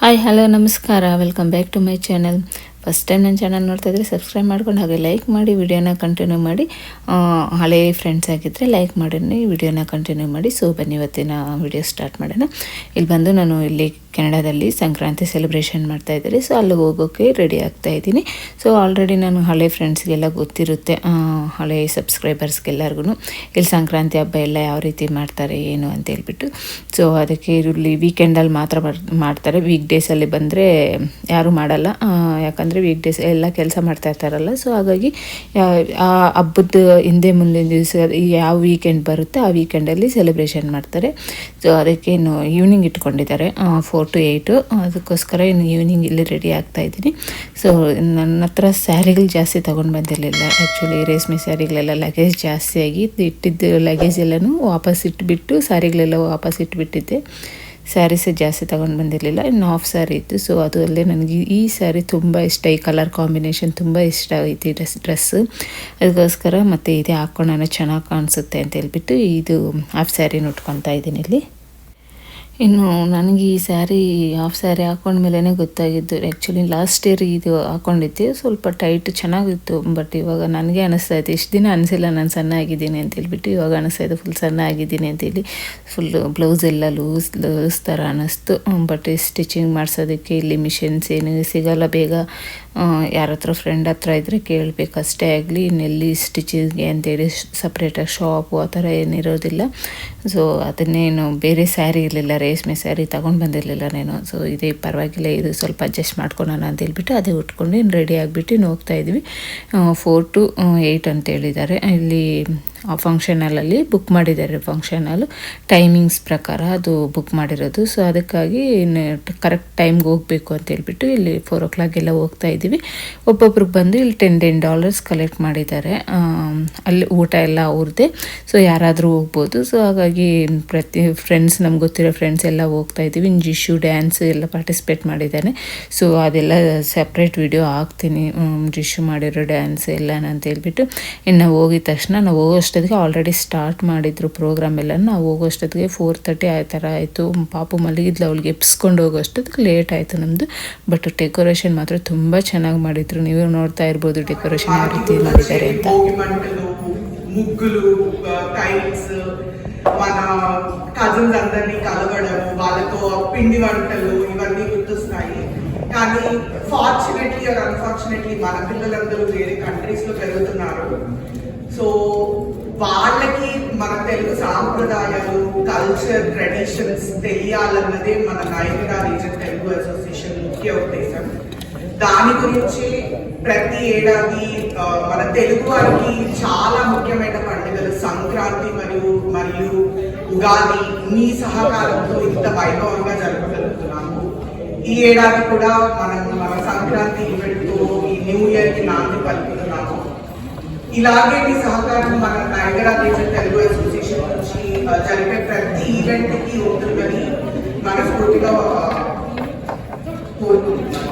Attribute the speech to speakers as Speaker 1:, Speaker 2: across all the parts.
Speaker 1: Hi hello ನಮಸ್ಕಾರ. Welcome back to my channel first time ನನ್ನ channel ನೋಡ್ತಾ ಇದ್ರೆ ಸಬ್ಸ್ಕ್ರೈಬ್ ಮಾಡ್ಕೊಂಡು ಹಾಗೆ ಲೈಕ್ ಮಾಡಿ ವಿಡಿಯೋನ ಕಂಟಿನ್ಯೂ ಮಾಡಿ ಹಳೆ ಫ್ರೆಂಡ್ಸ್ ಆಗಿದ್ದರೆ ಲೈಕ್ ಮಾಡಿ ವಿಡಿಯೋನ ಕಂಟಿನ್ಯೂ ಮಾಡಿ. ಸೊ ಬನ್ನಿ, ಇವತ್ತಿನ ವಿಡಿಯೋ ಸ್ಟಾರ್ಟ್ ಮಾಡೋಣ. ಇಲ್ಲಿ ಬಂದು ನಾನು ಇಲ್ಲಿ ಕೆನಡಾದಲ್ಲಿ ಸಂಕ್ರಾಂತಿ ಸೆಲೆಬ್ರೇಷನ್ ಮಾಡ್ತಾ ಇದ್ದಾರೆ. ಸೊ ಅಲ್ಲಿ ಹೋಗೋಕ್ಕೆ ರೆಡಿ ಆಗ್ತಾ ಇದ್ದೀನಿ. ಸೊ ಆಲ್ರೆಡಿ ನಾನು ಹಳೆ ಫ್ರೆಂಡ್ಸ್ಗೆಲ್ಲ ಗೊತ್ತಿರುತ್ತೆ. ಹಳೆ ಸಬ್ಸ್ಕ್ರೈಬರ್ಸ್ಗೆಲ್ಲರಿಗೂ ಇಲ್ಲಿ ಸಂಕ್ರಾಂತಿ ಹಬ್ಬ ಎಲ್ಲ ಯಾವ ರೀತಿ ಮಾಡ್ತಾರೆ, ಏನು ಅಂತ ಹೇಳ್ಬಿಟ್ಟು. ಸೊ ಅದಕ್ಕೆ ಇಲ್ಲಿ ವೀಕೆಂಡಲ್ಲಿ ಮಾತ್ರ ಮಾಡ್ತಾರೆ. ವೀಕ್ ಡೇಸಲ್ಲಿ ಬಂದರೆ ಯಾರೂ ಮಾಡಲ್ಲ. ಯಾಕಂದರೆ ವೀಕ್ ಡೇಸ್ ಎಲ್ಲ ಕೆಲಸ ಮಾಡ್ತಾ ಇರ್ತಾರಲ್ಲ. ಸೊ ಹಾಗಾಗಿ, ಆ ಹಬ್ಬದ ಹಿಂದೆ ಮುಂದಿನ ದಿವಸ ಯಾವ ವೀಕೆಂಡ್ ಬರುತ್ತೆ, ಆ ವೀಕೆಂಡಲ್ಲಿ ಸೆಲೆಬ್ರೇಷನ್ ಮಾಡ್ತಾರೆ. ಸೊ ಅದಕ್ಕೆ ಇನ್ನು ಈವ್ನಿಂಗ್ ಇಟ್ಕೊಂಡಿದ್ದಾರೆ ಫೋರ್ ಟು ಏಯ್ಟು ಅದಕ್ಕೋಸ್ಕರ ಇನ್ನು ಈವ್ನಿಂಗ್ ಇಲ್ಲಿ ರೆಡಿ ಆಗ್ತಾ ಇದ್ದೀನಿ. ಸೊ ನನ್ನ ಹತ್ರ ಸ್ಯಾರಿಗಳು ಜಾಸ್ತಿ ತೊಗೊಂಡು ಬಂದಿರಲಿಲ್ಲ. ಆ್ಯಕ್ಚುಲಿ ರೇಷ್ಮೆ ಸ್ಯಾರಿಗಳೆಲ್ಲ ಲಗೇಜ್ ಜಾಸ್ತಿಯಾಗಿ ಇಟ್ಟಿದ್ದು ಲಗೇಜ್ ಎಲ್ಲನೂ ವಾಪಸ್ ಇಟ್ಬಿಟ್ಟು ಸ್ಯಾರಿಗಳೆಲ್ಲ ವಾಪಸ್ ಇಟ್ಬಿಟ್ಟಿದ್ದೆ. ಸ್ಯಾರೀಸೇ ಜಾಸ್ತಿ ತೊಗೊಂಡು ಬಂದಿರಲಿಲ್ಲ. ಇನ್ನು ಹಾಫ್ ಸ್ಯಾರಿ ಇತ್ತು. ಸೊ ಅದು ನನಗೆ ಈ ಸ್ಯಾರಿ ತುಂಬ ಇಷ್ಟ. ಈ ಕಲರ್ ಕಾಂಬಿನೇಷನ್ ತುಂಬ ಇಷ್ಟ ಈ ಡ್ರೆಸ್ ಡ್ರೆಸ್ಸು ಅದಕ್ಕೋಸ್ಕರ ಮತ್ತು ಇದೇ ಹಾಕ್ಕೊಂಡು ಚೆನ್ನಾಗಿ ಕಾಣಿಸುತ್ತೆ ಅಂತ ಹೇಳ್ಬಿಟ್ಟು ಇದು ಹಾಫ್ ಸ್ಯಾರಿನ ಉಟ್ಕೊತಾ ಇದ್ದೀನಿ ಇಲ್ಲಿ. ಇನ್ನು ನನಗೆ ಈ ಸ್ಯಾರಿ ಹಾಫ್ ಸ್ಯಾರಿ ಹಾಕೊಂಡ್ಮೇಲೆ ಗೊತ್ತಾಗಿದ್ದು. ಆ್ಯಕ್ಚುಲಿ ಲಾಸ್ಟ್ ಇಯರ್ ಇದು ಹಾಕೊಂಡಿದ್ದೆ. ಸ್ವಲ್ಪ ಟೈಟ್ ಚೆನ್ನಾಗಿತ್ತು ಬಟ್ ಇವಾಗ ನನಗೆ ಅನಿಸ್ತಾ ಇತ್ತು ಇಷ್ಟು ದಿನ ಅನಿಸಿಲ್ಲ ನಾನು ಸಣ್ಣ ಆಗಿದ್ದೀನಿ ಅಂತ ಹೇಳ್ಬಿಟ್ಟು ಇವಾಗ ಅನಿಸ್ತಾ ಫುಲ್ ಸಣ್ಣ ಆಗಿದ್ದೀನಿ ಅಂತೇಳಿ ಫುಲ್ ಬ್ಲೌಸ್ ಎಲ್ಲ ಲೂಸ್ ಲೂಸ್ ಥರ ಅನ್ನಿಸ್ತು ಬಟ್ ಸ್ಟಿಚಿಂಗ್ ಮಾಡಿಸೋದಕ್ಕೆ ಇಲ್ಲಿ ಮಿಷಿನ್ಸ್ ಏನು ಸಿಗೋಲ್ಲ ಬೇಗ. ಯಾರ ಹತ್ರ ಫ್ರೆಂಡ್ ಹತ್ರ ಇದ್ದರೆ ಕೇಳಬೇಕು ಅಷ್ಟೇ ಆಗಲಿ, ಇನ್ನೆಲ್ಲಿ ಸ್ಟಿಚಿಂಗ್ಗೆ ಅಂತೇಳಿ ಸಪ್ರೇಟಾಗಿ ಶಾಪು ಆ ಥರ ಏನಿರೋದಿಲ್ಲ ಸೊ ಅದನ್ನೇನು ಬೇರೆ ಸ್ಯಾರಿ ಇರಲಿಲ್ಲ, ರೇಷ್ಮೆ ಸ್ಯಾರಿ ತೊಗೊಂಡು ಬಂದಿರಲಿಲ್ಲ ನಾನು. ಸೊ ಇದೇ ಪರವಾಗಿಲ್ಲ, ಇದು ಸ್ವಲ್ಪ ಅಡ್ಜಸ್ಟ್ ಮಾಡ್ಕೊಳೋಣ ಅಂತ ಹೇಳ್ಬಿಟ್ಟು ಅದೇ ಉಟ್ಕೊಂಡು ರೆಡಿ ಆಗಿಬಿಟ್ಟು ಹೋಗ್ತಾ ಇದ್ವಿ. ಫೋರ್ ಟು ಏಯ್ಟ್ ಅಂತ ಹೇಳಿದ್ದಾರೆ ಇಲ್ಲಿ ಆ ಫಂಕ್ಷನ್ ಹಾಲಲ್ಲಿ ಬುಕ್ ಮಾಡಿದ್ದಾರೆ ಫಂಕ್ಷನ್ ಟೈಮಿಂಗ್ಸ್ ಪ್ರಕಾರ ಅದು ಬುಕ್ ಮಾಡಿರೋದು. ಸೊ ಅದಕ್ಕಾಗಿ ಕರೆಕ್ಟ್ ಟೈಮ್ಗೆ ಹೋಗಬೇಕು ಅಂತ ಹೇಳ್ಬಿಟ್ಟು ಇಲ್ಲಿ ಫೋರ್ ಓ ಕ್ಲಾಕೆಲ್ಲ ಹೋಗ್ತಾ ಇದ್ದೀವಿ. ಒಬ್ಬೊಬ್ರಿಗೆ ಬಂದು ಇಲ್ಲಿ ಟೆನ್ ಟೆನ್ ಡಾಲರ್ಸ್ ಕಲೆಕ್ಟ್ ಮಾಡಿದ್ದಾರೆ. ಅಲ್ಲಿ ಊಟ ಎಲ್ಲ ಅವ್ರದ್ದೇ. ಸೊ ಯಾರಾದರೂ ಹೋಗ್ಬೋದು. ಸೊ ಹಾಗಾಗಿ ಪ್ರತಿ ಫ್ರೆಂಡ್ಸ್ ನಮ್ಗೆ ಗೊತ್ತಿರೋ ಫ್ರೆಂಡ್ಸ್ ಎಲ್ಲ ಹೋಗ್ತಾ ಇದ್ದೀವಿ. ಜಿಶು ಡ್ಯಾನ್ಸ್ ಎಲ್ಲ ಪಾರ್ಟಿಸಿಪೇಟ್ ಮಾಡಿದ್ದಾನೆ. ಸೊ ಅದೆಲ್ಲ ಸಪ್ರೇಟ್ ವಿಡಿಯೋ ಹಾಕ್ತೀನಿ. ಜಿಶು ಮಾಡಿರೋ ಡ್ಯಾನ್ಸ್ ಎಲ್ಲ ಅಂತ ಹೇಳ್ಬಿಟ್ಟು ಇನ್ನು ಹೋಗಿದ ತಕ್ಷಣ ನಾವು ಹೋಗೋಷ್ಟೊತ್ತಿಗೆ ಆಲ್ರೆಡಿ ಸ್ಟಾರ್ಟ್ ಮಾಡಿದ್ರು ಪ್ರೋಗ್ರಾಮ್ ಎಲ್ಲ ನಾವು ಹೋಗೋಷ್ಟೊತ್ತಿಗೆ ಫೋರ್ ತರ್ಟಿ ಆ ಥರ ಆಯಿತು ಪಾಪು ಮಲಗಿದ್ಲು ಅವಳಿಗೆ ಎಪ್ಸ್ಕೊಂಡು ಹೋಗೋಷ್ಟೊತ್ತಿಗೆ ಲೇಟ್ ಆಯಿತು ನಮ್ಮದು ಬಟ್ ಡೆಕೋರೇಷನ್ ಮಾತ್ರ ತುಂಬ ಚೆನ್ನಾಗಿ ಮಾಡಿದ್ರು ನೀವು ನೋಡ್ತಾ ಇರ್ಬೋದು ಡೆಕೋರೇಷನ್ ಯಾವ ರೀತಿ ಮಾಡಿದ್ದಾರೆ ಅಂತ
Speaker 2: భోగి మంటలు ముగ్గులు కైట్స్ మన కజిన్స్ అందరినీ కలవడం వాళ్ళతో పిండి వంటలు ఇవన్నీ గుర్తొస్తాయి కానీ ఫార్చునేట్లీ ఆర్ అన్ఫార్చునేట్లీ మన పిల్లలందరూ వేరే కంట్రీస్ లో పెరుగుతున్నారు సో వాళ్ళకి మన తెలుగు సాంప్రదాయాలు కల్చర్ ట్రెడిషన్స్ తెలియాలన్నదే మన నైనిడా రీజన్ తెలుగు అసోసియేషన్ ముఖ్య ఉద్దేశం. దాని గురించి ప్రతి ఏడాది మన తెలుగు వారికి చాలా ముఖ్యమైన పండుగలు సంక్రాంతి మరియు మరియు ఉగాది మీ సహకారంతో ఇంత వైభవంగా జరపగలుగుతున్నాము ఈ ఏడాది కూడా మనం మన సంక్రాంతి ఈవెంట్తో ఈ న్యూ ఇయర్కి నాంది పలికి ఇలాగే మీ సహకారం మన నైగరా రీజన్ తెలుగు అసోసియేషన్ నుంచి ఆ, జరిపే ప్రతి ఈవెంట్ కి ఉంటుందని మనస్ఫూర్తిగా ఆ, కోరుకుంటున్నాను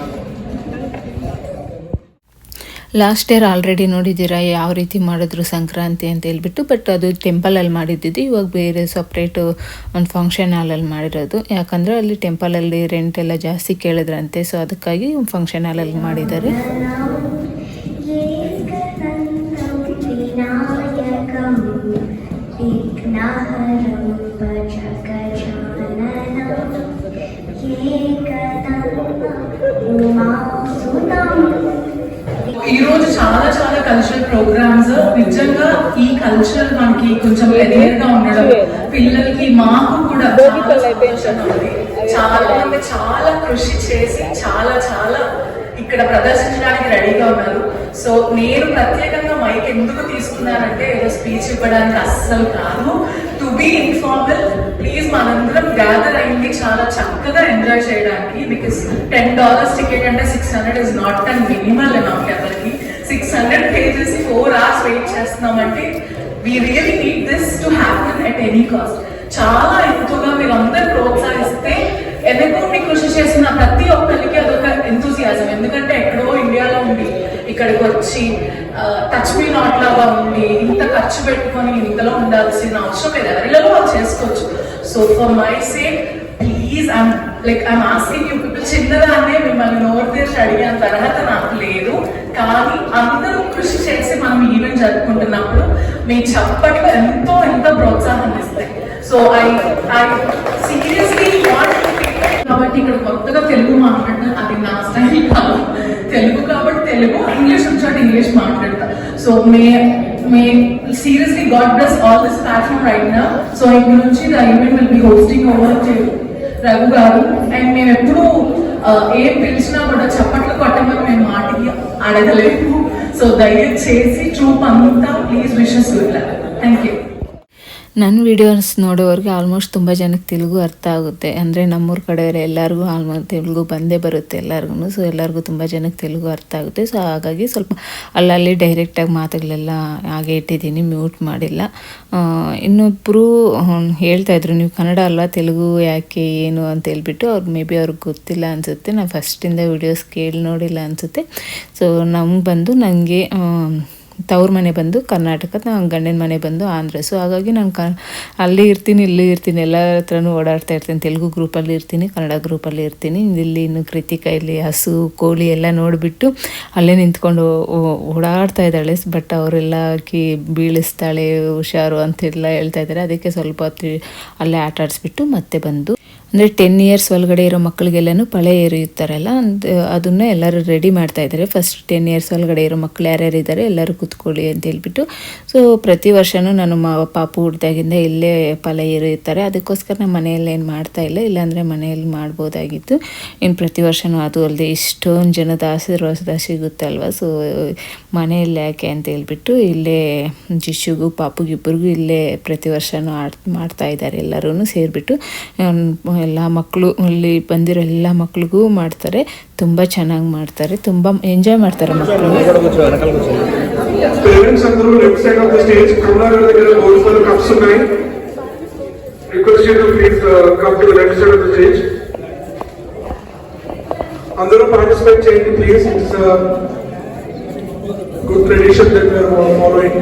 Speaker 1: ಲಾಸ್ಟ್ ಇಯರ್ ಆಲ್ರೆಡಿ ನೋಡಿದ್ದೀರಾ ಯಾವ ರೀತಿ ಮಾಡಿದ್ರು ಸಂಕ್ರಾಂತಿ ಅಂತ ಹೇಳ್ಬಿಟ್ಟು ಬಟ್ ಅದು ಟೆಂಪಲಲ್ಲಿ ಮಾಡಿದ್ದಿದ್ದು ಇವಾಗ ಬೇರೆ ಸಪ್ರೇಟು ಒಂದು ಫಂಕ್ಷನ್ ಹಾಲಲ್ಲಿ ಮಾಡಿರೋದು ಯಾಕಂದರೆ ಅಲ್ಲಿ ಟೆಂಪಲಲ್ಲಿ ರೆಂಟ್ ಎಲ್ಲ ಜಾಸ್ತಿ ಕೇಳಿದ್ರಂತೆ ಸೊ ಅದಕ್ಕಾಗಿ ಫಂಕ್ಷನ್ ಹಾಲಲ್ಲಿ ಮಾಡಿದ್ದಾರೆ
Speaker 3: కల్చరల్ ప్రోగ్రామ్స్ నిజంగా ఈ కల్చర్ మనకి కొంచెం ఎదేర్గా ఉండడం పిల్లలకి మాకు కూడా చాలా మంది చాలా కృషి చేసి చాలా చాలా ఇక్కడ ప్రదర్శించడానికి రెడీగా ఉన్నారు. సో నేను ప్రత్యేకంగా మైక్ ఎందుకు తీసుకున్నానంటే ఏదో స్పీచ్ ఇవ్వడానికి అస్సలు కాదు. టు బి ఇన్ఫార్మల్ ప్లీజ్ మనందరం గ్యాదర్ అయింది చాలా చక్కగా ఎంజాయ్ చేయడానికి బికాస్ టెన్ డాలర్స్ టికెట్ అంటే six hundred is not and minimal నాకు ఎవరికి. Six hundred pages four hours wait చేస్తున్నామంటే we really need this to happen at any cost చాలా ఎంతగా మీరు అందరు ప్రోత్సహిస్తే ఎన్నుకోండి కృషి చేసిన ప్రతి ఒక్కరికి అదొక ఎంతూజియాజం ఎందుకంటే ఎక్కడో ఇండియాలో ఉండి ఇక్కడికి వచ్చి టచ్ మీ నాట్ లాగా ఉండి ఇంత ఖర్చు పెట్టుకొని ఇంతలో ఉండాల్సిన అవసరం లేదు ఎవరిలో వాళ్ళు చేసుకోవచ్చు. So for my sake please I'm like I'm asking you people చిన్నదాన్నే మిమ్మల్ని నోరు తెరిచి అడిగిన తర్వాత నాకు లేదు. కానీ అందరూ కృషి చేసి మనం ఈవెంట్ జరుపుకుంటున్నప్పుడు మీ చప్పట్లు ఎంతో ఎంతో ప్రోత్సాహం ఇస్తాయి. So I I seriously what కాబట్టి ఇక్కడ కొత్తగా తెలుగు మాట్లాడడం అది నా స్టైల్ కాదు. తెలుగు కాబట్టి తెలుగు ఇంగ్లీష్ వచ్చాడు ఇంగ్లీష్ మాట్లాడతా. So may may seriously God bless all this platform right నా సో ఇక్కడ నుంచి the event will be hosting over to Raghu garu. And మేము ఎప్పుడు ఏం పిలిచినా కూడా చప్పట్లు కొట్టమని మేము మాటికి అడగలేము సో దయచేసి చూపు అంతా ప్లీజ్ విషెస్ థ్యాంక్ యూ
Speaker 1: ನನ್ನ ವಿಡಿಯೋಸ್ ನೋಡೋವ್ರಿಗೆ ಆಲ್ಮೋಸ್ಟ್ ತುಂಬ ಜನಕ್ಕೆ ತೆಲುಗು ಅರ್ಥ ಆಗುತ್ತೆ. ಅಂದರೆ ನಮ್ಮೂರ ಕಡೆಯವರು ಎಲ್ಲರಿಗೂ ಆಲ್ಮೋಸ್ಟ್ ತೆಲುಗು ಬಂದೇ ಬರುತ್ತೆ ಎಲ್ಲರಿಗೂ ಸೊ ಎಲ್ಲರಿಗೂ ತುಂಬ ಜನಕ್ಕೆ ತೆಲುಗು ಅರ್ಥ ಆಗುತ್ತೆ. ಸೊ ಹಾಗಾಗಿ ಸ್ವಲ್ಪ ಅಲ್ಲಲ್ಲಿ ಡೈರೆಕ್ಟಾಗಿ ಮಾತುಗಳೆಲ್ಲ ಹಾಗೆ ಇಟ್ಟಿದ್ದೀನಿ ಮ್ಯೂಟ್ ಮಾಡಿಲ್ಲ. ಇನ್ನೊಬ್ಬರು ಹೇಳ್ತಾಯಿದ್ರು ನೀವು ಕನ್ನಡ ಅಲ್ವಾ? ತೆಲುಗು ಯಾಕೆ, ಏನು? ಅಂತ ಹೇಳ್ಬಿಟ್ಟು ಅವ್ರು ಮೇ ಬಿ ಅವ್ರಿಗೆ ಗೊತ್ತಿಲ್ಲ ಅನಿಸುತ್ತೆ. ನಾನು ಫಸ್ಟಿಂದ ವೀಡಿಯೋಸ್ ಕೇಳಿ ನೋಡಿಲ್ಲ ಅನಿಸುತ್ತೆ. ಸೊ ನಮ್ಗೆ ಬಂದು ನನಗೆ ತವ್ರ ಮನೆ ಬಂದು ಕರ್ನಾಟಕ ನಾನು ಗಂಡನ ಮನೆ ಬಂದು ಆಂಧ್ರ. ಸೊ ಹಾಗಾಗಿ ನಾನು ಕ, ಅಲ್ಲಿ ಇರ್ತೀನಿ, ಇಲ್ಲಿ ಇರ್ತೀನಿ ಎಲ್ಲ ಹತ್ರನೂ ಓಡಾಡ್ತಾ ಇರ್ತೀನಿ. ತೆಲುಗು ಗ್ರೂಪಲ್ಲಿ ಇರ್ತೀನಿ, ಕನ್ನಡ ಗ್ರೂಪಲ್ಲಿ ಇರ್ತೀನಿ. ಇಲ್ಲಿ ಇನ್ನು ಕೃತಿಕ, ಇಲ್ಲಿ ಹಸು, ಕೋಳಿ ಎಲ್ಲ ನೋಡಿಬಿಟ್ಟು ಅಲ್ಲೇ ನಿಂತ್ಕೊಂಡು ಓಡಾಡ್ತಾ ಇದ್ದಾಳೆ. ಬಟ್ ಅವರೆಲ್ಲ ಕಿ ಬೀಳಿಸ್ತಾಳೆ, ಹುಷಾರು ಅಂತೆಲ್ಲ ಹೇಳ್ತಾ ಇದ್ದಾರೆ. ಅದಕ್ಕೆ ಸ್ವಲ್ಪ ಹೊತ್ತು ಅಲ್ಲೇ ಆಟ ಆಡಿಸ್ಬಿಟ್ಟು ಮತ್ತೆ ಬಂದು ಅಂದರೆ ಟೆನ್ ಇಯರ್ಸ್ ಒಳಗಡೆ ಇರೋ ಮಕ್ಕಳಿಗೆಲ್ಲನೂ ಪಳೆ ಎರೆಯುತ್ತಾರಲ್ಲ ಅದನ್ನ ಎಲ್ಲರೂ ರೆಡಿ ಮಾಡ್ತಾ ಇದ್ದಾರೆ. ಫಸ್ಟ್ ಟೆನ್ ಇಯರ್ಸ್ ಒಳಗಡೆ ಇರೋ ಮಕ್ಕಳು ಯಾರ್ಯಾರು ಇದ್ದಾರೆ ಎಲ್ಲರೂ ಕೂತ್ಕೊಳ್ಳಿ ಅಂತ ಹೇಳ್ಬಿಟ್ಟು. ಸೊ ಪ್ರತಿ ವರ್ಷವೂ ನಾನು ಮ, ಪಾಪು ಹುಡ್ದಾಗಿಂದ ಇಲ್ಲೇ ಪಳೆ ಎರೆಯುತ್ತಾರೆ ಅದಕ್ಕೋಸ್ಕರ ನಾನು ಮನೆಯಲ್ಲಿ ಏನು ಮಾಡ್ತಾ ಇಲ್ಲ. ಇಲ್ಲಾಂದರೆ ಮನೆಯಲ್ಲಿ ಮಾಡ್ಬೋದಾಗಿತ್ತು. ಇನ್ನು ಪ್ರತಿ ವರ್ಷವೂ ಅದು ಅಲ್ಲದೆ ಇಷ್ಟೊಂದು ಜನದ ಆಶೀರ್ವಾದ ಸಿಗುತ್ತಲ್ವ? ಸೊ ಮನೆಯಲ್ಲಿ ಯಾಕೆ ಅಂತ ಹೇಳ್ಬಿಟ್ಟು ಇಲ್ಲೇ ಜಿಶುಗೂ ಪಾಪುಗಿಬ್ಬರಿಗೂ ಇಲ್ಲೇ ಪ್ರತಿ ವರ್ಷವೂ ಆಡ್ ಮಾಡ್ತಾ ಇದ್ದಾರೆ. ಎಲ್ಲರೂ ಸೇರಿಬಿಟ್ಟು ಎಲ್ಲ ಮಕ್ಕಳು ಇಲ್ಲಿ ಬಂದಿರೋ ಎಲ್ಲ ಮಕ್ಳಿಗೂ ಮಾಡ್ತಾರೆ ತುಂಬ ಚೆನ್ನಾಗಿ ಮಾಡ್ತಾರೆ ತುಂಬ ಎಂಜಾಯ್ ಮಾಡ್ತಾರೆ ಮಕ್ಕಳು
Speaker 4: పేరెంట్స్ అందరూ left side of the stage Kamala గారి దగ్గర గోల్డ్ ఫర్ కప్స్ ఉన్నాయి request you to please come to left side of the stage అందరూ పార్టిసిపేట్ చేయండి please it's good tradition that we are
Speaker 1: following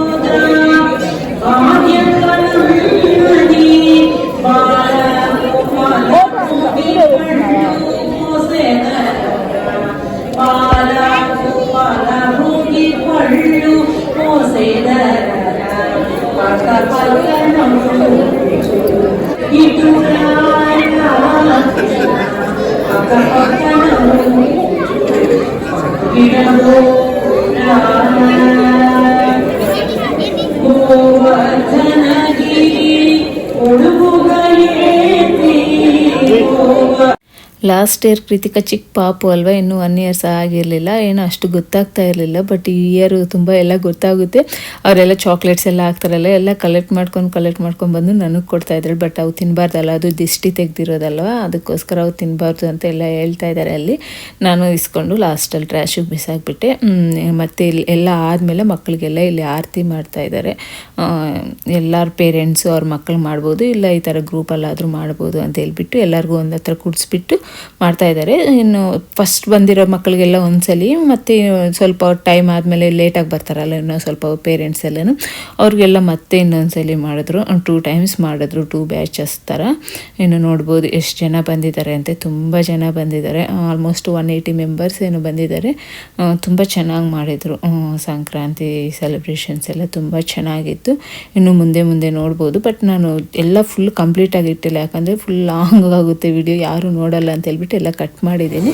Speaker 1: last year Krithika ಚಿಕ್ಕ ಪಾಪು ಅಲ್ವಾ? ಇನ್ನೂ one year ಸಹ ಆಗಿರಲಿಲ್ಲ. ಏನು ಅಷ್ಟು ಗೊತ್ತಾಗ್ತಾ ಇರಲಿಲ್ಲ. ಬಟ್ ಈ ಇಯರ್ ತುಂಬ ಎಲ್ಲ ಗೊತ್ತಾಗುತ್ತೆ. ಅವರೆಲ್ಲ ಚಾಕ್ಲೇಟ್ಸ್ ಎಲ್ಲ ಹಾಕ್ತಾರಲ್ಲ, ಎಲ್ಲ ಕಲೆಕ್ಟ್ ಮಾಡ್ಕೊಂಡು ಕಲೆಕ್ಟ್ ಮಾಡ್ಕೊಂಡು ಬಂದು ನನಗೆ ಕೊಡ್ತಾ ಇದ್ದಾರೆ ಬಟ್ ಅವು ತಿನ್ನಬಾರ್ದಲ್ಲ ಅದು ದಿಷ್ಟಿ ತೆಗ್ದಿರೋದಲ್ವ? ಅದಕ್ಕೋಸ್ಕರ ಅವು ತಿನ್ನಬಾರ್ದು ಅಂತ ಎಲ್ಲ ಹೇಳ್ತಾ ಇದ್ದಾರೆ ಅಲ್ಲಿ. ನಾನು ಇಸ್ಕೊಂಡು ಲಾಸ್ಟಲ್ಲಿ ಟ್ರ್ಯಾಶಿಗೆ ಬಿಸಾಕ್ಬಿಟ್ಟೆ ಮತ್ತು ಮತ್ತೆ ಇಲ್ಲಿ ಎಲ್ಲ ಆದಮೇಲೆ ಮಕ್ಕಳಿಗೆಲ್ಲ ಇಲ್ಲಿ ಆರತಿ ಮಾಡ್ತಾ ಇದ್ದಾರೆ ಎಲ್ಲರ ಪೇರೆಂಟ್ಸು ಅವ್ರ ಮಕ್ಕಳು ಮಾಡ್ಬೋದು, ಇಲ್ಲ ಈ ಥರ ಗ್ರೂಪಲ್ಲಾದರೂ ಮಾಡ್ಬೋದು ಅಂತ ಹೇಳ್ಬಿಟ್ಟು ಎಲ್ಲರಿಗೂ ಒಂದು ಹತ್ರ ಕೂಡಿಸ್ಬಿಟ್ಟು ಮಾಡ್ತಾ ಇದ್ದಾರೆ. ಇನ್ನು ಫಸ್ಟ್ ಬಂದಿರೋ ಮಕ್ಕಳಿಗೆಲ್ಲ ಒಂದ್ಸಲಿ ಮತ್ತು ಸ್ವಲ್ಪ ಟೈಮ್ ಆದಮೇಲೆ ಲೇಟಾಗಿ ಬರ್ತಾರಲ್ಲ, ಇನ್ನೂ ಸ್ವಲ್ಪ ಪೇರೆಂಟ್ಸ್ ಎಲ್ಲನೂ. ಅವ್ರಿಗೆಲ್ಲ ಮತ್ತೆ ಇನ್ನೊಂದ್ಸಲಿ ಮಾಡಿದ್ರು ಟೂ ಟೈಮ್ಸ್ ಮಾಡಿದ್ರು ಟೂ ಬ್ಯಾಚಸ್ ಥರ ಇನ್ನು ನೋಡ್ಬೋದು ಎಷ್ಟು ಜನ ಬಂದಿದ್ದಾರೆ ಅಂತ, ತುಂಬ ಜನ ಬಂದಿದ್ದಾರೆ. ಆಲ್ಮೋಸ್ಟ್ ಒನ್ ಏಯ್ಟಿ ಮೆಂಬರ್ಸ್ ಏನು ಬಂದಿದ್ದಾರೆ. ತುಂಬ ಚೆನ್ನಾಗಿ ಮಾಡಿದರು. ಸಂಕ್ರಾಂತಿ ಸೆಲೆಬ್ರೇಷನ್ಸ್ ಎಲ್ಲ ತುಂಬ ಚೆನ್ನಾಗಿತ್ತು. ಇನ್ನು ಮುಂದೆ ಮುಂದೆ ನೋಡ್ಬೋದು. ಬಟ್ ನಾನು ಎಲ್ಲ ಫುಲ್ ಕಂಪ್ಲೀಟಾಗಿ ಇಟ್ಟಿಲ್ಲ. ಯಾಕಂದರೆ ಫುಲ್ ಲಾಂಗ್ ಆಗುತ್ತೆ ವಿಡಿಯೋ ಯಾರು ನೋಡಲ್ಲ ಅಂತ ಹೇಳ್ಬಿಟ್ಟು ಎಲ್ಲ ಕಟ್ ಮಾಡಿದ್ದೀನಿ.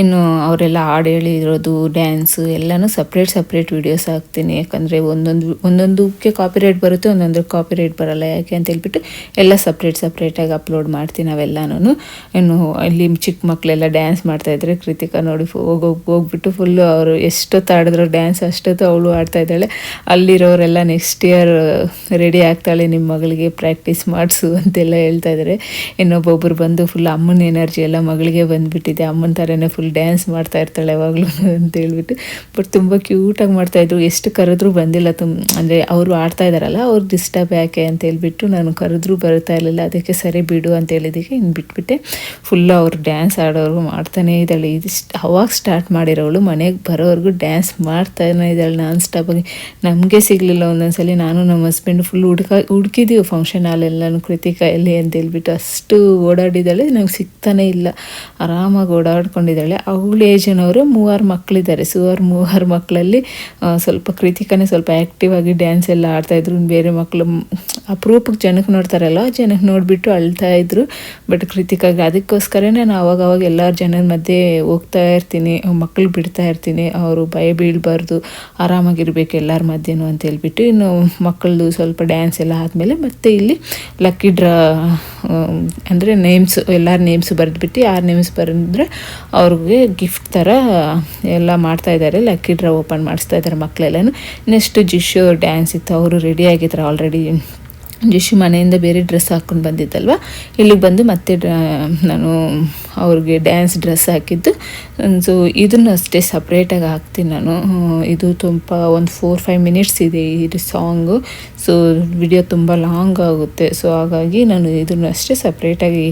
Speaker 1: ಇನ್ನು ಅವರೆಲ್ಲ ಹಾಡು ಹೇಳಿರೋದು ಡ್ಯಾನ್ಸು ಎಲ್ಲನೂ ಸಪ್ರೇಟ್ ಸಪ್ರೇಟ್ ವೀಡಿಯೋಸ್ ಹಾಕ್ತೀನಿ. ಯಾಕಂದರೆ ಒಂದೊಂದು, ಒಂದೊಂದಕ್ಕೆ ಕಾಪಿರೈಟ್ ಬರುತ್ತೆ ಒಂದೊಂದು ಕಾಪಿರೈಟ್ ಬರಲ್ಲ. ಯಾಕೆ ಅಂತ ಹೇಳ್ಬಿಟ್ಟು ಎಲ್ಲ ಸಪ್ರೇಟ್ ಸಪ್ರೇಟಾಗಿ ಅಪ್ಲೋಡ್ ಮಾಡ್ತೀನಿ ಅವೆಲ್ಲನೂ ಇನ್ನು ಇಲ್ಲಿ ಚಿಕ್ಕ ಮಕ್ಕಳೆಲ್ಲ ಡ್ಯಾನ್ಸ್ ಮಾಡ್ತಾಯಿದ್ರೆ ಕೃತಿಕಾ ನೋಡಿ ಹೋಗಿ ಹೋಗ್ಬಿಟ್ಟು ಫುಲ್ಲು ಅವರು ಎಷ್ಟೊತ್ತು ಆಡಿದ್ರು ಡ್ಯಾನ್ಸ್ ಅಷ್ಟೊತ್ತು ಅವಳು ಆಡ್ತಾ ಇದ್ದಾಳೆ. ಅಲ್ಲಿರೋರೆಲ್ಲ ನೆಕ್ಸ್ಟ್ ಇಯರ್ ರೆಡಿ ಆಗ್ತಾಳೆ ನಿಮ್ಮ ಮಗಳಿಗೆ ಪ್ರಾಕ್ಟೀಸ್ ಮಾಡಿಸು ಅಂತೆಲ್ಲ ಹೇಳ್ತಾ ಇದ್ದಾರೆ ಇನ್ನೊಬ್ಬೊಬ್ಬರು ಬಂದು ಫುಲ್ ಅಮ್ಮನ ಎನರ್ಜಿ ಎಲ್ಲ ಮಗಳಿಗೆ ಬಂದುಬಿಟ್ಟಿದೆ. ಅಮ್ಮನ ಥರನೇ ಫುಲ್ ಡ್ಯಾನ್ಸ್ ಮಾಡ್ತಾ ಇರ್ತಾಳೆ ಯಾವಾಗಲೂ ಅಂತ ಹೇಳ್ಬಿಟ್ಟು. ಬಟ್ ತುಂಬ ಕ್ಯೂಟಾಗಿ ಮಾಡ್ತಾಯಿದ್ರು ಎಷ್ಟು ಕರೆದ್ರೂ ಬಂದಿಲ್ಲ ತುಂಬ ಅಂದರೆ ಅವರು ಆಡ್ತಾ ಇದ್ದಾರಲ್ಲ ಅವ್ರು ಡಿಸ್ಟರ್ಬ್ ಯಾಕೆ ಅಂತ ಹೇಳ್ಬಿಟ್ಟು ನಾನು ಕರೆದ್ರೂ ಬರ್ತಾ ಇರಲಿಲ್ಲ. ಅದಕ್ಕೆ ಸರಿ ಬಿಡು ಅಂತ ಹೇಳಿದ್ದಕ್ಕೆ ಇನ್ನು ಬಿಟ್ಬಿಟ್ಟೆ. ಫುಲ್ ಅವ್ರು ಡ್ಯಾನ್ಸ್ ಆಡೋರು ಮಾಡ್ತಾನೇ ಇದ್ದಾಳೆ. ಇದಿಷ್ಟು, ಅವಾಗ ಸ್ಟಾರ್ಟ್ ಮಾಡಿರೋಳು. ಮನೆಗೆ ಬರೋವರೆಗೂ ಡ್ಯಾನ್ಸ್ ಮಾಡ್ತಾನೆ ಇದ್ದಾಳೆ ನಾನ್ ಸ್ಟಾಪಾಗಿ ನಮಗೆ ಸಿಗಲಿಲ್ಲ ಒಂದೊಂದ್ಸಲಿ. ನಾನು ನಮ್ಮ ಹಸ್ಬೆಂಡ್ ಫುಲ್ ಹುಡ್ಕ ಹುಡ್ಕಿದ್ದೀವಿ ಫಂಕ್ಷನ್ ಹಾಲೆಲ್ಲನೂ ಕೃತಿಕ ಎಲ್ಲಿ ಅಂತ ಹೇಳ್ಬಿಟ್ಟು. ಅಷ್ಟು ಓಡಾಡಿದ್ದಾಳೆ. ನಂಗೆ ಸಿಗ್ತಾನೇ ಇಲ್ಲ. ಆರಾಮಾಗಿ ಓಡಾಡ್ಕೊಂಡಿದ್ದಾಳೆ. ಅವಳ ಏಜಿನವರು ಮೂವರು ಮಕ್ಕಳಿದ್ದಾರೆ ಸುಮಾರು ಮೂವರು ಮಕ್ಕಳಲ್ಲಿ ಸ್ವಲ್ಪ ಕೃತಿಕನೇ ಸ್ವಲ್ಪ ಆ್ಯಕ್ಟಿವ್ ಆಗಿ ಡ್ಯಾನ್ಸ್ ಎಲ್ಲ ಆಡ್ತಾಯಿದ್ರು ಬೇರೆ ಮಕ್ಕಳು ಅಪರೂಪಕ್ಕೆ ಜನಕ್ಕೆ ನೋಡ್ತಾರಲ್ಲ, ಜನಕ್ಕೆ ನೋಡಿಬಿಟ್ಟು ಅಳ್ತಾ ಇದ್ರು. ಬಟ್ ಕೃತಿಕಾಗಿ ಅದಕ್ಕೋಸ್ಕರನೇ ನಾನು ಅವಾಗ ಅವಾಗ ಎಲ್ಲರ ಜನರ ಮಧ್ಯೆ ಹೋಗ್ತಾ ಇರ್ತೀನಿ ಮಕ್ಕಳು ಬಿಡ್ತಾ ಇರ್ತೀನಿ, ಅವರು ಭಯ ಬೀಳಬಾರ್ದು, ಆರಾಮಾಗಿರ್ಬೇಕು ಎಲ್ಲರ ಮಧ್ಯೆನು ಅಂತ ಹೇಳ್ಬಿಟ್ಟು. ಇನ್ನು ಮಕ್ಕಳದು ಸ್ವಲ್ಪ ಡ್ಯಾನ್ಸ್ ಎಲ್ಲ ಆದಮೇಲೆ ಮತ್ತೆ ಇಲ್ಲಿ ಲಕ್ಕಿ ಡ್ರಾ ಅಂದರೆ ನೇಮ್ಸ್ ಎಲ್ಲರ ನೇಮ್ಸ್ ಬರೆದ್ಬಿಟ್ಟು, ಯಾರು ನೇಮ್ಸ್ ಬರೆದ್ರೆ ಅವ್ರಿಗೆ ಗಿಫ್ಟ್ ಥರ ಎಲ್ಲ ಮಾಡ್ತಾ ಇದ್ದಾರೆ ಲಕ್ಕಿ ಡ್ರಾ ಓಪನ್ ಮಾಡಿಸ್ತಾ ಇದ್ದಾರೆ ಮಕ್ಕಳೆಲ್ಲನೂ ನೆಕ್ಸ್ಟ್ ಜಿಶು ಡ್ಯಾನ್ಸ್ ಇತ್ತು. ಅವರು ರೆಡಿ ಆಗಿದ್ದಾರೆ ಆಲ್ರೆಡಿ ಜಿಶು ಮನೆಯಿಂದ ಬೇರೆ ಡ್ರೆಸ್ ಹಾಕ್ಕೊಂಡು ಬಂದಿದ್ದಲ್ವ? ಇಲ್ಲಿಗೆ ಬಂದು ಮತ್ತೆ ನಾನು ಅವ್ರಿಗೆ ಡ್ಯಾನ್ಸ್ ಡ್ರೆಸ್ ಹಾಕಿದ್ದು. ಸೊ ಇದನ್ನು ಅಷ್ಟೇ ಸಪ್ರೇಟಾಗಿ ಹಾಕ್ತೀನಿ ನಾನು. ಇದು ತುಂಬ ಒಂದು ಫೋರ್ ಫೈವ್ ಮಿನಿಟ್ಸ್ ಇದೆ ಈ ಸಾಂಗು ಸೊ ವಿಡಿಯೋ ತುಂಬ ಲಾಂಗ್ ಆಗುತ್ತೆ. ಸೊ ಹಾಗಾಗಿ ನಾನು ಇದನ್ನು ಅಷ್ಟೇ ಸಪ್ರೇಟಾಗಿ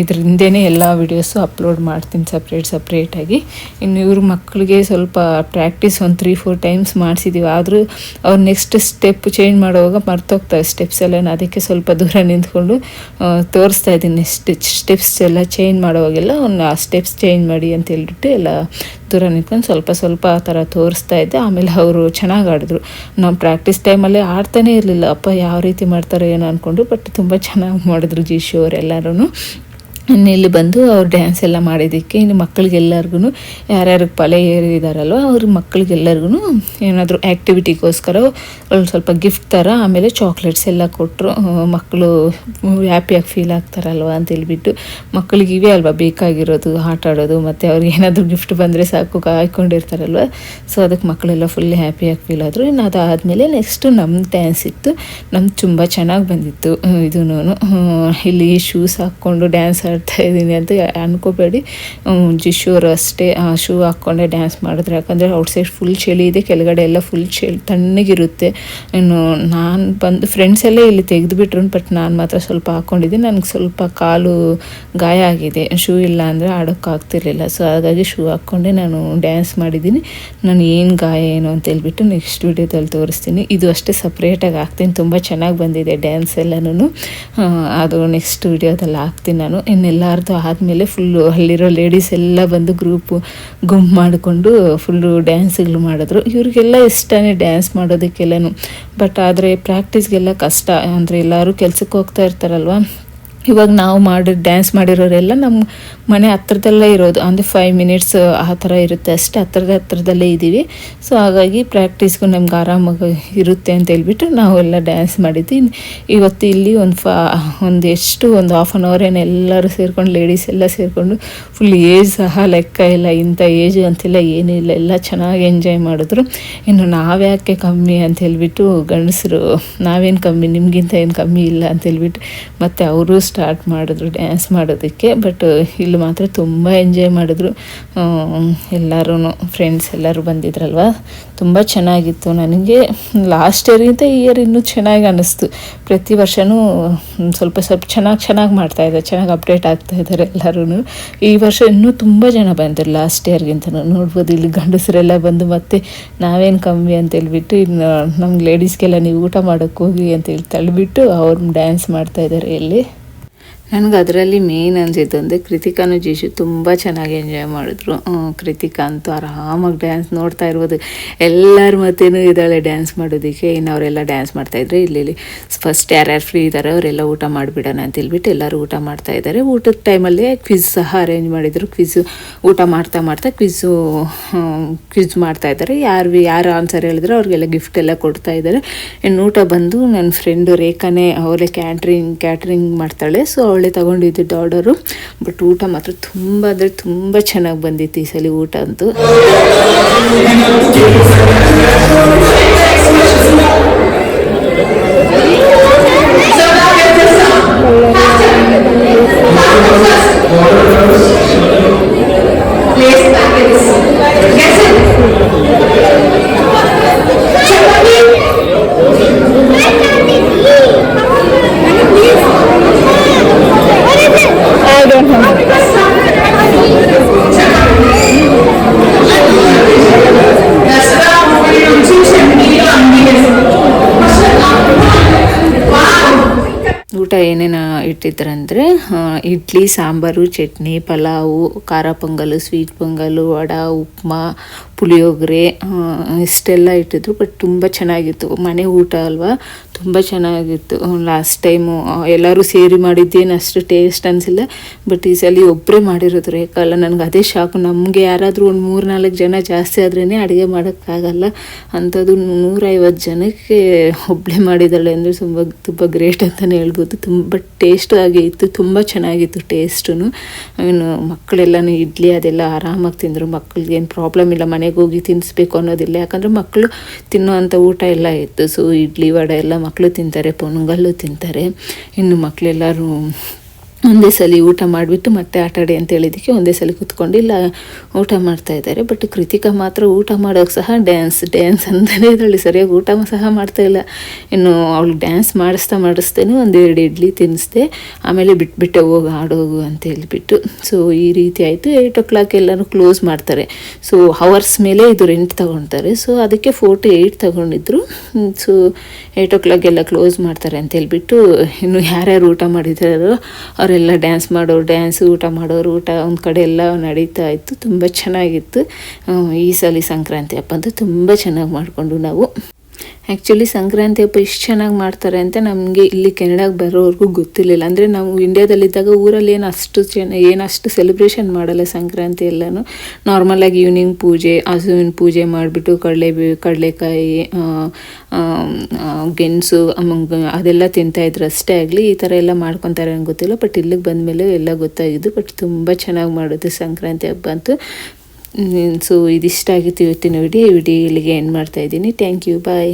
Speaker 1: ಇದರಿಂದೇ ಎಲ್ಲ ವಿಡಿಯೋಸು ಅಪ್ಲೋಡ್ ಮಾಡ್ತೀನಿ ಸಪ್ರೇಟ್ ಸಪ್ರೇಟಾಗಿ ಇನ್ನು ಇವ್ರ ಮಕ್ಕಳಿಗೆ ಸ್ವಲ್ಪ ಪ್ರಾಕ್ಟೀಸ್ ಒಂದು ತ್ರೀ ಫೋರ್ ಟೈಮ್ಸ್ ಮಾಡಿಸಿದ್ದೀವಿ ಆದರೂ ಅವ್ರು ನೆಕ್ಸ್ಟ್ ಸ್ಟೆಪ್ ಚೇಂಜ್ ಮಾಡುವಾಗ ಮರ್ತೋಗ್ತವೆ ಸ್ಟೆಪ್ಸ್ ಎಲ್ಲ. ಅದಕ್ಕೆ ಸ್ವಲ್ಪ ದೂರ ನಿಂತ್ಕೊಂಡು ತೋರಿಸ್ತಾ ಇದ್ದೀನಿ. ಸ್ಟೆಪ್ಸ್ ಎಲ್ಲ ಚೇಂಜ್ ಮಾಡುವಾಗೆಲ್ಲ ಒಂದು ಆ ಸ್ಟೆಪ್ಸ್ ಚೇಂಜ್ ಮಾಡಿ ಅಂತ ಹೇಳ್ಬಿಟ್ಟು ಎಲ್ಲ ದೂರ ನಿಂತ್ಕೊಂಡು ಸ್ವಲ್ಪ ಸ್ವಲ್ಪ ಆ ಥರ ತೋರಿಸ್ತಾ ಇದ್ದೆ. ಆಮೇಲೆ ಅವರು ಚೆನ್ನಾಗಿ ಆಡಿದ್ರು. ನಾವು ಪ್ರಾಕ್ಟೀಸ್ ಟೈಮಲ್ಲಿ ಆಡ್ತಾನೇ ಇರಲಿಲ್ಲ. ಅಪ್ಪ ಯಾವ ರೀತಿ ಮಾಡ್ತಾರೋ ಏನೋ ಅಂದ್ಕೊಂಡು ಬಟ್ ತುಂಬ ಚೆನ್ನಾಗಿ ಮಾಡಿದ್ರು ಜೀಶು ಅವರೆಲ್ಲರೂ ಇಲ್ಲಿ ಬಂದು ಅವ್ರು ಡ್ಯಾನ್ಸ್ ಎಲ್ಲ ಮಾಡಿದ್ದಕ್ಕೆ ಇನ್ನು ಮಕ್ಕಳಿಗೆಲ್ಲರಿಗೂ ಯಾರ್ಯಾರು ಪಲೆ ಏರಿದಾರಲ್ವ ಅವ್ರ ಮಕ್ಕಳಿಗೆಲ್ಲರಿಗೂ ಏನಾದರೂ ಆ್ಯಕ್ಟಿವಿಟಿಗೋಸ್ಕರ ಒಂದು ಸ್ವಲ್ಪ ಗಿಫ್ಟ್ ಥರ ಆಮೇಲೆ ಚಾಕ್ಲೇಟ್ಸ್ ಎಲ್ಲ ಕೊಟ್ಟರು ಮಕ್ಕಳು ಹ್ಯಾಪಿಯಾಗಿ ಫೀಲ್ ಆಗ್ತಾರಲ್ವ ಅಂತ ಹೇಳ್ಬಿಟ್ಟು ಮಕ್ಕಳಿಗೆ ಇವೇ ಅಲ್ವಾ ಬೇಕಾಗಿರೋದು, ಆಟ ಆಡೋದು, ಮತ್ತು ಅವ್ರಿಗೆ ಏನಾದರೂ ಗಿಫ್ಟ್ ಬಂದರೆ ಸಾಕು ಕಾಯ್ಕೊಂಡಿರ್ತಾರಲ್ವ ಸೊ ಅದಕ್ಕೆ ಮಕ್ಕಳೆಲ್ಲ ಫುಲ್ ಹ್ಯಾಪಿಯಾಗಿ ಫೀಲ್ ಆದರು. ಇನ್ನು ಅದಾದಮೇಲೆ ನೆಕ್ಸ್ಟು ನಮ್ಮ ಡ್ಯಾನ್ಸ್ ಇತ್ತು. ನಮ್ದು ತುಂಬ ಚೆನ್ನಾಗಿ ಬಂದಿತ್ತು. ಇದೂ ಇಲ್ಲಿ ಶೂಸ್ ಹಾಕ್ಕೊಂಡು ಡ್ಯಾನ್ಸ್ ಆಡ್ತಾ ಇದ್ದೀನಿ ಅಂತ ಅನ್ಕೋಬೇಡಿ. ಜಿಶೂರು ಅಷ್ಟೇ ಶೂ ಹಾಕ್ಕೊಂಡೆ ಡ್ಯಾನ್ಸ್ ಮಾಡಿದ್ರೆ. ಯಾಕಂದರೆ ಔಟ್ಸೈಡ್ ಫುಲ್ ಚಳಿ ಇದೆ, ಕೆಳಗಡೆ ಎಲ್ಲ ಫುಲ್ ಚಳಿ, ತಣ್ಣಗಿರುತ್ತೆ. ಇನ್ನು ನಾನು ಬಂದು ಫ್ರೆಂಡ್ಸ್ ಎಲ್ಲ ಇಲ್ಲಿ ತೆಗೆದುಬಿಟ್ರು ಬಟ್ ನಾನು ಮಾತ್ರ ಸ್ವಲ್ಪ ಹಾಕ್ಕೊಂಡಿದ್ದೀನಿ ನನಗೆ ಸ್ವಲ್ಪ ಕಾಲು ಗಾಯ ಆಗಿದೆ. ಶೂ ಇಲ್ಲ ಅಂದರೆ ಆಡೋಕ್ಕಾಗ್ತಿರ್ಲಿಲ್ಲ ಸೊ ಹಾಗಾಗಿ ಶೂ ಹಾಕ್ಕೊಂಡೆ ನಾನು ಡ್ಯಾನ್ಸ್ ಮಾಡಿದ್ದೀನಿ. ನಾನು ಏನು ಗಾಯ ಏನು ಅಂತ ಹೇಳ್ಬಿಟ್ಟು ನೆಕ್ಸ್ಟ್ ವಿಡಿಯೋದಲ್ಲಿ ತೋರಿಸ್ತೀನಿ. ಇದು ಅಷ್ಟೇ ಸಪ್ರೇಟಾಗಿ ಹಾಕ್ತೀನಿ. ತುಂಬ ಚೆನ್ನಾಗಿ ಬಂದಿದೆ ಡ್ಯಾನ್ಸ್ ಎಲ್ಲನೂ ಅದು ನೆಕ್ಸ್ಟ್ ವಿಡಿಯೋದಲ್ಲಿ ಹಾಕ್ತೀನಿ ನಾನು. ಇನ್ನೆಲ್ಲಾರ್ದು ಆದಮೇಲೆ ಫುಲ್ಲು ಅಲ್ಲಿರೋ ಲೇಡೀಸ್ ಎಲ್ಲ ಬಂದು ಗ್ರೂಪು ಗುಂಪು ಮಾಡಿಕೊಂಡು ಫುಲ್ಲು ಡ್ಯಾನ್ಸ್ಗಳು ಮಾಡಿದ್ರು. ಇವ್ರಿಗೆಲ್ಲ ಇಷ್ಟನೇ ಡ್ಯಾನ್ಸ್ ಮಾಡೋದಕ್ಕೆಲ್ಲನೂ. ಬಟ್ ಆದರೆ ಪ್ರಾಕ್ಟೀಸ್ಗೆಲ್ಲ ಕಷ್ಟ. ಅಂದರೆ ಎಲ್ಲರೂ ಕೆಲಸಕ್ಕೆ ಹೋಗ್ತಾ ಇರ್ತಾರಲ್ವ? ಇವಾಗ ನಾವು ಮಾಡಿ ಡ್ಯಾನ್ಸ್ ಮಾಡಿರೋರೆಲ್ಲ ನಮ್ಮ ಮನೆ ಹತ್ರದಲ್ಲೇ ಇರೋದು. ಅಂದರೆ ಫೈವ್ ಮಿನಿಟ್ಸ್ ಆ ಥರ ಇರುತ್ತೆ ಅಷ್ಟೇ, ಹತ್ರದ ಹತ್ರದಲ್ಲೇ ಇದ್ದೀವಿ. ಸೊ ಹಾಗಾಗಿ ಪ್ರಾಕ್ಟೀಸ್ಗೂ ನಮ್ಗೆ ಆರಾಮಾಗಿ ಇರುತ್ತೆ ಅಂತ ಹೇಳ್ಬಿಟ್ಟು ನಾವೆಲ್ಲ ಡ್ಯಾನ್ಸ್ ಮಾಡಿದ್ವಿ ಇವತ್ತು ಇಲ್ಲಿ ಒಂದು ಫಾ, ಒಂದು ಎಷ್ಟು, ಒಂದು ಹಾಫ್ ಆನ್ ಅವರ್ ಏನು ಎಲ್ಲರೂ ಸೇರಿಕೊಂಡು ಲೇಡೀಸ್ ಎಲ್ಲ ಸೇರಿಕೊಂಡು ಫುಲ್ ಏಜ್ ಸಹ ಲೆಕ್ಕ ಇಲ್ಲ, ಇಂಥ ಏಜ್ ಅಂತಿಲ್ಲ ಏನೂ ಇಲ್ಲ. ಎಲ್ಲ ಚೆನ್ನಾಗಿ ಎಂಜಾಯ್ ಮಾಡಿದ್ರು. ಇನ್ನು ನಾವ್ಯಾಕೆ ಕಮ್ಮಿ ಅಂತ ಹೇಳ್ಬಿಟ್ಟು ಗಂಡಸರು, ನಾವೇನು ಕಮ್ಮಿ, ನಿಮಗಿಂತ ಏನು ಕಮ್ಮಿ ಇಲ್ಲ ಅಂತ ಹೇಳ್ಬಿಟ್ಟು ಮತ್ತು ಅವರು ಸ್ಟಾರ್ಟ್ ಮಾಡಿದ್ರು ಡ್ಯಾನ್ಸ್ ಮಾಡೋದಕ್ಕೆ ಬಟ್ ಇಲ್ಲಿ ಮಾತ್ರ ತುಂಬ ಎಂಜಾಯ್ ಮಾಡಿದ್ರು. ಎಲ್ಲರೂ ಫ್ರೆಂಡ್ಸ್ ಎಲ್ಲರೂ ಬಂದಿದ್ರಲ್ವ? ತುಂಬ ಚೆನ್ನಾಗಿತ್ತು. ನನಗೆ ಲಾಸ್ಟ್ ಇಯರ್ಗಿಂತ ಈ ಇಯರ್ ಇನ್ನೂ ಚೆನ್ನಾಗಿ ಅನ್ನಿಸ್ತು ಪ್ರತಿ ವರ್ಷವೂ ಸ್ವಲ್ಪ ಸ್ವಲ್ಪ ಚೆನ್ನಾಗಿ ಚೆನ್ನಾಗಿ ಮಾಡ್ತಾ ಇದ್ದಾರೆ, ಚೆನ್ನಾಗಿ ಅಪ್ಡೇಟ್ ಆಗ್ತಾ ಇದ್ದಾರೆ ಎಲ್ಲರೂ ಈ ವರ್ಷ ಇನ್ನೂ ತುಂಬ ಜನ ಬಂದರು ಲಾಸ್ಟ್ ಇಯರ್ಗಿಂತ ನೋಡ್ಬೋದು ಇಲ್ಲಿ ಗಂಡಸರೆಲ್ಲ ಬಂದು ಮತ್ತೆ ನಾವೇನು ಕಮ್ಮಿ ಅಂತ ಹೇಳ್ಬಿಟ್ಟು ಇನ್ನು ನಮ್ಗೆ ಲೇಡೀಸ್ಗೆಲ್ಲ ನೀವು ಊಟ ಮಾಡೋಕ್ಕೆ ಹೋಗಿ ಅಂತ ಹೇಳಿ ತಳ್ಳಿಬಿಟ್ಟು ಅವ್ರು ಡ್ಯಾನ್ಸ್ ಮಾಡ್ತಾ ಇದ್ದಾರೆ ಇಲ್ಲಿ. ನನಗೆ ಅದರಲ್ಲಿ ಮೇನ್ ಅನಿಸಿದ್ದು ಅಂದರೆ ಕೃತಿಕಾನು ಜೀಶು ತುಂಬ ಚೆನ್ನಾಗಿ ಎಂಜಾಯ್ ಮಾಡಿದ್ರು. ಕೃತಿಕಾ ಅಂತೂ ಆರಾಮಾಗಿ ಡ್ಯಾನ್ಸ್ ನೋಡ್ತಾ ಇರ್ಬೋದು. ಎಲ್ಲರ ಮತ್ತೇನು ಇದ್ದಾಳೆ ಡ್ಯಾನ್ಸ್ ಮಾಡೋದಕ್ಕೆ, ಇನ್ನು ಅವರೆಲ್ಲ ಡ್ಯಾನ್ಸ್ ಮಾಡ್ತಾಯಿದ್ರು ಇಲ್ಲಿ ಇಲ್ಲಿ ಫಸ್ಟ್ ಯಾರ್ಯಾರು ಫ್ರೀ ಇದ್ದಾರೆ ಅವರೆಲ್ಲ ಊಟ ಮಾಡಿಬಿಡೋಣ ಅಂತ ಹೇಳ್ಬಿಟ್ಟು ಎಲ್ಲರೂ ಊಟ ಮಾಡ್ತಾ ಇದ್ದಾರೆ ಊಟದ ಟೈಮಲ್ಲಿ ಕ್ವಿಜ್ ಸಹ ಅರೇಂಜ್ ಮಾಡಿದರು. ಕ್ವಿಝು ಊಟ ಮಾಡ್ತಾ ಮಾಡ್ತಾ ಕ್ವಿಝು ಕ್ವಿಜ್ ಮಾಡ್ತಾ ಇದ್ದಾರೆ ಯಾರು ಯಾರು ಆನ್ಸರ್ ಹೇಳಿದ್ರು ಅವ್ರಿಗೆಲ್ಲ ಗಿಫ್ಟ್ ಎಲ್ಲ ಕೊಡ್ತಾ ಇದ್ದಾರೆ ಇನ್ನು ಊಟ ಬಂದು ನನ್ನ ಫ್ರೆಂಡು ರೇಖಾನೇ, ಅವಳೇ ಕ್ಯಾಟ್ರಿಂಗ್ ಕ್ಯಾಟ್ರಿಂಗ್ ಮಾಡ್ತಾಳೆ. ಸೊ ಅವಳೇ ತಗೊಂಡಿದ್ದಿದ್ದು ಆರ್ಡರು ಬಟ್ ಊಟ ಮಾತ್ರ ತುಂಬ ಅಂದರೆ ತುಂಬ ಚೆನ್ನಾಗಿ ಬಂದಿತ್ತು ಈ ಸಲ ಊಟ ಅಂತೂ. ಏನೇನು ಇಟ್ಟಿದ್ರಂದರೆ ಇಡ್ಲಿ, ಸಾಂಬಾರು, ಚಟ್ನಿ, ಪಲಾವು, ಖಾರ ಪೊಂಗಲು, ಸ್ವೀಟ್ ಪೊಂಗಲು, ವಡ, ಉಪ್ಮಾ, ಪುಳಿಯೋಗರೆ ಇಷ್ಟೆಲ್ಲ ಇಟ್ಟಿದ್ರು. ಬಟ್ ತುಂಬ ಚೆನ್ನಾಗಿತ್ತು. ಮನೆ ಊಟ ಅಲ್ವಾ? ತುಂಬ ಚೆನ್ನಾಗಿತ್ತು. ಲಾಸ್ಟ್ ಟೈಮು ಎಲ್ಲರೂ ಸೇರಿ ಮಾಡಿದ್ದೇನು ಅಷ್ಟು ಟೇಸ್ಟ್ ಅನಿಸಿಲ್ಲ. ಬಟ್ ಈ ಸಲ ಒಬ್ಬರೇ ಮಾಡಿರೋದು ರೇಖಲ್ಲ ನನಗೆ ಅದೇ ಶಾಕು ನಮಗೆ ಯಾರಾದರೂ ಒಂದು ಮೂರು ನಾಲ್ಕು ಜನ ಜಾಸ್ತಿ ಆದ್ರೇ ಅಡುಗೆ ಮಾಡೋಕ್ಕಾಗಲ್ಲ. ಅಂಥದ್ದು ನೂರೈವತ್ತು ಜನಕ್ಕೆ ಒಬ್ಬಳೇ ಮಾಡಿದ್ದಾಳೆ ಅಂದರೆ ತುಂಬ ತುಂಬ ಗ್ರೇಟ್ ಅಂತಲೇ ಹೇಳ್ಬೋದು. ತುಂಬ ಟೇಸ್ಟ್ ಆಗಿ ಇತ್ತು, ತುಂಬ ಚೆನ್ನಾಗಿತ್ತು ಟೇಸ್ಟು ಇನ್ನು ಮಕ್ಕಳೆಲ್ಲನೂ ಇಡ್ಲಿ ಅದೆಲ್ಲ ಆರಾಮಾಗಿ ತಿಂದರು ಮಕ್ಕಳಿಗೆ ಏನು ಪ್ರಾಬ್ಲಮ್ ಇಲ್ಲ, ಮನೆಗೆ ಹೋಗಿ ತಿನ್ನಿಸ್ಬೇಕು ಅನ್ನೋದಿಲ್ಲ. ಯಾಕಂದರೆ ಮಕ್ಕಳು ತಿನ್ನುವಂಥ ಊಟ ಎಲ್ಲ ಇತ್ತು. ಸೊ ಇಡ್ಲಿ ವಡೆ ಎಲ್ಲ ಮಕ್ಕಳು ತಿಂತಾರೆ, ಪೊಂಗಲ್ಲು ತಿಂತಾರೆ. ಇನ್ನು ಮಕ್ಕಳೆಲ್ಲರೂ ಒಂದೇ ಸಲ ಊಟ ಮಾಡಿಬಿಟ್ಟು ಮತ್ತೆ ಆಟಾಡಿ ಅಂತ ಹೇಳಿದ್ದಕ್ಕೆ ಒಂದೇ ಸಲ ಕೂತ್ಕೊಂಡು ಇಲ್ಲ, ಊಟ ಮಾಡ್ತಾ ಇದ್ದಾರೆ. ಬಟ್ ಕೃತಿಕಾ ಮಾತ್ರ ಊಟ ಮಾಡೋಕ್ಕೆ ಸಹ ಡ್ಯಾನ್ಸ್ ಡ್ಯಾನ್ಸ್ ಅಂತಲೇ ಇದರಲ್ಲಿ ಸರಿಯಾಗಿ ಊಟ ಸಹ ಮಾಡ್ತಾ ಇಲ್ಲ. ಇನ್ನು ಅವಳು ಡ್ಯಾನ್ಸ್ ಮಾಡಿಸ್ತಾ ಮಾಡಿಸ್ತೇನೆ ಒಂದೆರಡು ಇಡ್ಲಿ ತಿನ್ನಿಸ್ದೆ, ಆಮೇಲೆ ಬಿಟ್ಬಿಟ್ಟೆ ಹೋಗಿ ಆಡೋಗು ಅಂತ ಹೇಳಿಬಿಟ್ಟು. ಸೊ ಈ ರೀತಿ ಆಯಿತು. ಏಯ್ಟ್ ಓ ಕ್ಲಾಕ್ ಎಲ್ಲರೂ ಕ್ಲೋಸ್ ಮಾಡ್ತಾರೆ. ಸೊ ಹವರ್ಸ್ ಮೇಲೆ ಇದು ರೆಂಟ್ ತೊಗೊಳ್ತಾರೆ ಸೊ ಅದಕ್ಕೆ ಫೋರ್ ಟು ಏಯ್ಟ್ ತಗೊಂಡಿದ್ರು. ಸೊ ಏಯ್ಟ್ ಓ ಕ್ಲಾಕ್ ಎಲ್ಲ ಕ್ಲೋಸ್ ಮಾಡ್ತಾರೆ ಅಂತ ಹೇಳ್ಬಿಟ್ಟು ಇನ್ನು ಯಾರ್ಯಾರು ಊಟ ಮಾಡಿದಾರೋ ಅವರೆಲ್ಲ ಡ್ಯಾನ್ಸ್ ಮಾಡೋರು ಡ್ಯಾನ್ಸ್ ಊಟ ಮಾಡೋರು, ಊಟ ಒಂದು ಕಡೆ ಎಲ್ಲ ನಡೀತಾ ಇತ್ತು. ತುಂಬ ಚೆನ್ನಾಗಿತ್ತು. ಈ ಸಲ ಸಂಕ್ರಾಂತಿ ಹಬ್ಬ ಅಂತೂ ತುಂಬ ಚೆನ್ನಾಗಿ ಮಾಡಿಕೊಂಡು ನಾವು ಆ್ಯಕ್ಚುಲಿ ಸಂಕ್ರಾಂತಿ ಹಬ್ಬ ಇಷ್ಟು ಚೆನ್ನಾಗಿ ಮಾಡ್ತಾರೆ ಅಂತ ನಮಗೆ ಇಲ್ಲಿ ಕೆನಡಾಗೆ ಬರೋವರೆಗೂ ಗೊತ್ತಿರಲಿಲ್ಲ. ಅಂದರೆ ನಾವು ಇಂಡ್ಯಾದಲ್ಲಿದ್ದಾಗ ಊರಲ್ಲಿ ಏನು ಅಷ್ಟು ಚೆನ್ನ ಏನು ಅಷ್ಟು ಸೆಲೆಬ್ರೇಷನ್ ಮಾಡಲ್ಲ ಸಂಕ್ರಾಂತಿ ಎಲ್ಲನೂ. ನಾರ್ಮಲಾಗಿ ಈವ್ನಿಂಗ್ ಪೂಜೆ, ಹಸುವಿನ ಪೂಜೆ ಮಾಡಿಬಿಟ್ಟು ಕಡಲೆ ಕಡಲೆಕಾಯಿ ಗೆಣಸು ಅದೆಲ್ಲ ತಿಂತಾಯಿದ್ರು ಅಷ್ಟೇ ಆಗಲಿ, ಈ ಥರ ಎಲ್ಲ ಮಾಡ್ಕೊತಾರೆ ಅಂತ ಗೊತ್ತಿಲ್ಲ. ಬಟ್ ಇಲ್ಲಿಗೆ ಬಂದಮೇಲೆ ಎಲ್ಲ ಗೊತ್ತಾಗಿದ್ದು ಬಟ್ ತುಂಬ ಚೆನ್ನಾಗಿ ಮಾಡೋದು ಸಂಕ್ರಾಂತಿ ಹಬ್ಬ ಅಂತೂ. ಸೊ ಇದಿಷ್ಟ ಆಗಿತ್ತು ಇವತ್ತಿನ ವಿಡಿಯೋ ವಿಡಿಯೋ ಇಲ್ಲಿಗೆ ಎಂಡ್ ಮಾಡ್ತಾಯಿದ್ದೀನಿ ಥ್ಯಾಂಕ್ ಯು ಬಾಯ್